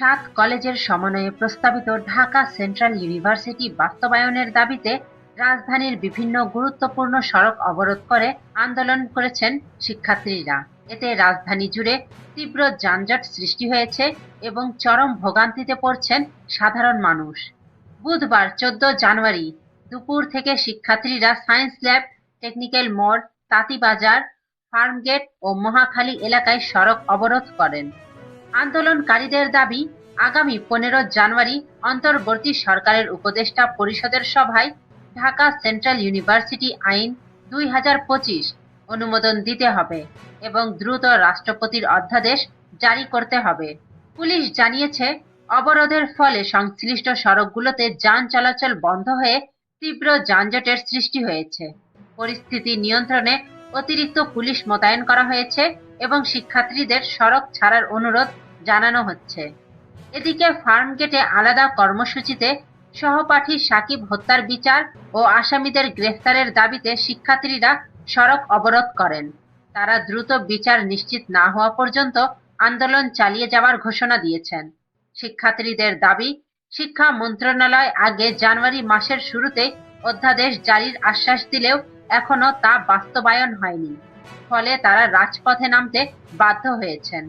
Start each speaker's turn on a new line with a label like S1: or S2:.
S1: সাত কলেজের সমন্বয়ে প্রস্তাবিত ঢাকা সেন্ট্রাল ইউনিভার্সিটি বাস্তবায়নের দাবিতে রাজধানীর বিভিন্ন গুরুত্বপূর্ণ সড়ক অবরোধ করে আন্দোলন করেছেন শিক্ষার্থীরা। এতে রাজধানী জুড়ে তীব্র যানজট সৃষ্টি হয়েছে এবং চরম ভোগান্তিতে পড়ছেন সাধারণ মানুষ। বুধবার চোদ্দ জানুয়ারি দুপুর থেকে শিক্ষার্থীরা সায়েন্স ল্যাব, টেকনিক্যাল মোড়, তাঁতিবাজার, ফার্মগেট ও মহাখালী এলাকায় সড়ক অবরোধ করেন। আন্দোলনকারীদের দাবি, আগামী পনেরো জানুয়ারি অন্তর্বর্তী সরকারের উপদেষ্টা পরিষদের সভায় ঢাকা সেন্ট্রাল ইউনিভার্সিটি আইন দুই হাজার পঁচিশ অনুমোদন দিতে হবে এবং দ্রুত রাষ্ট্রপতির অধ্যাদেশ জারি করতে হবে। পুলিশ জানিয়েছে, অবরোধের ফলে সংশ্লিষ্ট সড়কগুলোতে যান চলাচল বন্ধ হয়ে তীব্র যানজটের সৃষ্টি হয়েছে। পরিস্থিতি নিয়ন্ত্রণে অতিরিক্ত পুলিশ মোতায়েন করা হয়েছে এবং শিক্ষার্থীদের সড়ক ছাড়ার অনুরোধ জানানো হচ্ছে। এদিকে ফার্মগেটে আলাদা কর্মসূচিতে সহপাঠী সাকিব হত্যার বিচার ও আসামিদের গ্রেফতারের দাবিতে শিক্ষার্থীরা সড়ক অবরোধ করেন। তারা দ্রুত বিচার নিশ্চিত না হওয়া পর্যন্ত আন্দোলন চালিয়ে যাওয়ার ঘোষণা দিয়েছেন। শিক্ষার্থীদের দাবি, শিক্ষা মন্ত্রণালয় আগে জানুয়ারি মাসের শুরুতে অধ্যাদেশ জারির আশ্বাস দিলেও এখনও তা বাস্তবায়ন হয়নি। ফলে তারা রাজপথে নামতে বাধ্য হয়েছেন।